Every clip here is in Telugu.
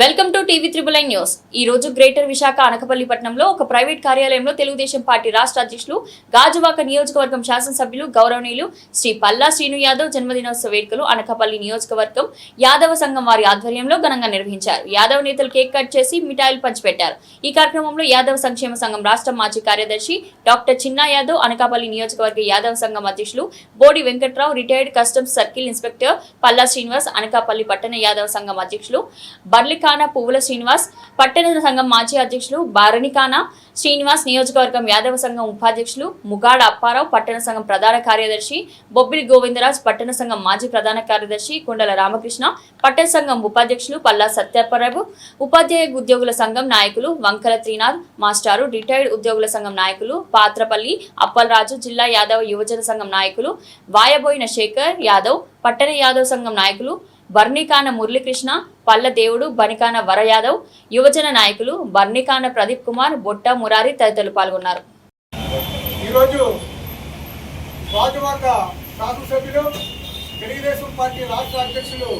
Welcome to TV triple nine news. ఈ రోజు గ్రేటర్ విశాఖ అనకపల్లి పట్టణంలో ఒక ప్రైవేట్ కార్యాలయంలో తెలుగుదేశం పార్టీ రాష్ట్ర అధ్యక్షులు గాజువాక నియోజకవర్గం శాసనసభ్యులు గౌరవనీయులు శ్రీ పల్లా శ్రీను యాదవ్ జన్మదినోత్సవ వేడుకలు అనకపల్లి నియోజకవర్గం యాదవ సంఘం వారి ఆధ్వర్యంలో ఘనంగా నిర్వహించారు. యాదవ్ నేతలు కేక్ కట్ చేసి మిఠాయిలు పంచిపెట్టారు. ఈ కార్యక్రమంలో యాదవ సంక్షేమ సంఘం రాష్ట్ర మాజీ కార్యదర్శి డాక్టర్ చిన్నా యాదవ్ అనకాపల్లి నియోజకవర్గ యాదవ సంఘం అధ్యక్షులు Bodi Venkatrao retired customs circle inspector Palla Srinivas Anakapalli పట్టణ యాదవ సంఘం అధ్యక్షులు బర్లికాన పువ్వుల శ్రీనివాస్ పట్టణ సంఘం మాజీ అధ్యక్షులు బారణికాన శ్రీనివాస్ నియోజకవర్గం యాదవ సంఘం ఉపాధ్యక్షులు ముగాడ అప్పారావు పట్టణ సంఘం ప్రధాన కార్యదర్శి బొబ్బిలి గోవిందరాజ్ పట్టణ సంఘం మాజీ ప్రధాన కార్యదర్శి కొండల రామకృష్ణ పట్టణ సంఘం ఉపాధ్యక్షులు పల్లా సత్యప్రభు ఉపాధ్యాయ ఉద్యోగుల సంఘం నాయకులు వంకల త్రినాథ్ మాస్టారు రిటైర్డ్ ఉద్యోగుల సంఘం నాయకులు పాత్రపల్లి అప్పలరాజు జిల్లా యాదవ యువజన సంఘం నాయకులు వాయబోయిన శేఖర్ యాదవ్ పట్టణ యాదవ్ సంఘం నాయకులు బర్ణికాన మురళీకృష్ణ పల్లదేవుడు బనికాన వర యాదవ్ యువజన నాయకులు బర్ణికాన ప్రదీప్ కుమార్ బొట్ట మురారి తదితరులు పాల్గొన్నారు. ఈరోజు రాజువాక శాసనసభ్యులు తెలుగుదేశం పార్టీ రాష్ట్ర అధ్యక్షులు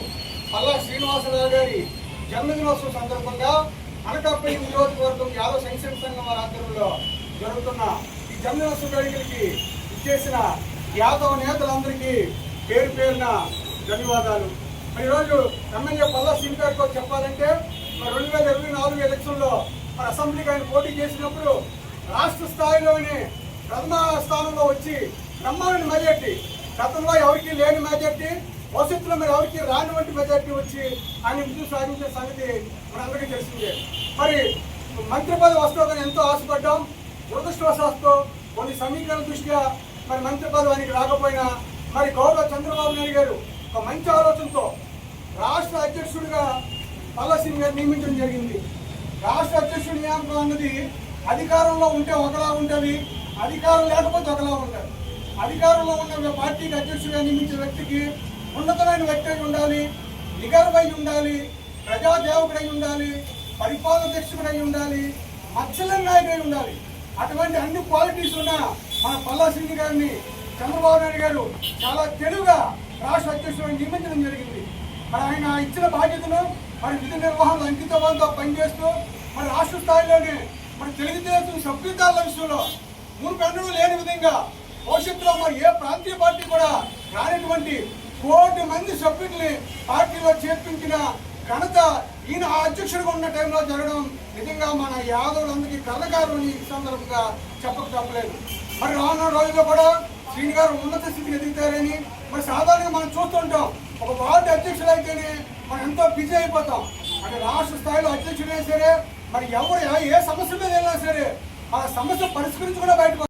పల్లా శ్రీనివాసరావు గారి జన్మదినోత్సవం సందర్భంగా అనకాపల్లి నియోజకవర్గం యాదవ సంక్షేమ సంఘం వారి ఆధ్వర్యంలో జరుగుతున్న ఈ జన్మదినోత్సవ వేడుకలకి ఇచ్చేసిన యాదవ నేతలందరికీ పేరు పేరున ధన్యవాదాలు. మరి ఈరోజు ఎమ్మెల్యే పల్లా శ్రీని గారితో చెప్పాలంటే మరి రెండు వేల ఇరవై నాలుగు ఎలక్షన్లో మరి అసెంబ్లీకి ఆయన పోటీ చేసినప్పుడు రాష్ట్ర స్థాయిలోనే ప్రథమ స్థానంలో వచ్చి బ్రహ్మాండ మెజార్టీ. గతంలో ఎవరికి లేని మెజార్టీ భవిష్యత్తులో మరి ఎవరికి రానివంటి మెజార్టీ వచ్చి ఆయన విజయం సాధించిన సంగతి మనందరికీ తెలిసిందే. మరి మంత్రి పదవి వస్తుందని ఎంతో ఆశపడ్డాం. దురదృష్టవశాస్తు కొన్ని సమీకరణ దృష్ట్యా మరి మంత్రి పదవి ఆయనకి రాకపోయినా మరి గౌరవ చంద్రబాబు నాయుడు గారు ఒక మంచి ఆలోచనతో రాష్ట్ర అధ్యక్షుడిగా పల్లసింగ్ గారు నియమించడం జరిగింది. రాష్ట్ర అధ్యక్షుడి నియామకం అన్నది అధికారంలో ఉంటే ఒకలా ఉంటుంది అధికారం లేకపోతే ఒకలా ఉంటుంది అధికారంలో ఉన్న పార్టీకి అధ్యక్షుడిగా నియమించిన వ్యక్తికి ఉన్నతమైన వ్యక్తి అయి ఉండాలి నిగర్వై ఉండాలి ప్రజాదేవకుడై ఉండాలి పరిపాలన ఉండాలి మత్స్యల నాయకుడై ఉండాలి. అటువంటి అన్ని క్వాలిటీస్ ఉన్న మన పల్లా సింగ్ గారిని చంద్రబాబు నాయుడు గారు చాలా తెలుగుగా రాష్ట్ర అధ్యక్షుడిని నియమించడం జరిగింది. మరి ఆయన ఇచ్చిన బాధ్యతను మరి విధి నిర్వహణ అంకితవంతో పనిచేస్తూ మరి రాష్ట్ర స్థాయిలోనే మరి తెలుగుదేశం సభ్యతాల విషయంలో మునుపెన్నడూ లేని విధంగా భవిష్యత్తులో మరి ఏ ప్రాంతీయ పార్టీ కూడా రానటువంటి కోటి మంది సభ్యుల్ని పార్టీలో చేర్పించిన ఘనత ఈయన ఆ అధ్యక్షుడిగా ఉన్న టైంలో జరగడం నిజంగా మన యాదవులందరికీ కలగారు ఈ సందర్భంగా చెప్పక తప్పలేదు. మరి రానున్న రోజుల్లో కూడా శ్రీని గారు ఉన్నత స్థితికి ఎదుగుతారని మరి సాధారణంగా మనం చూస్తుంటాం ఒక వార్డు అధ్యక్షుడు అయితేనే మనం ఎంతో బిజీ అయిపోతాం. అంటే రాష్ట్ర స్థాయిలో అధ్యక్షుడైనా సరే మరి ఎవరు ఏ- ఏ సమస్య మీద వెళ్ళినా సరే ఆ సమస్య పరిష్కరించి కూడా బయటకు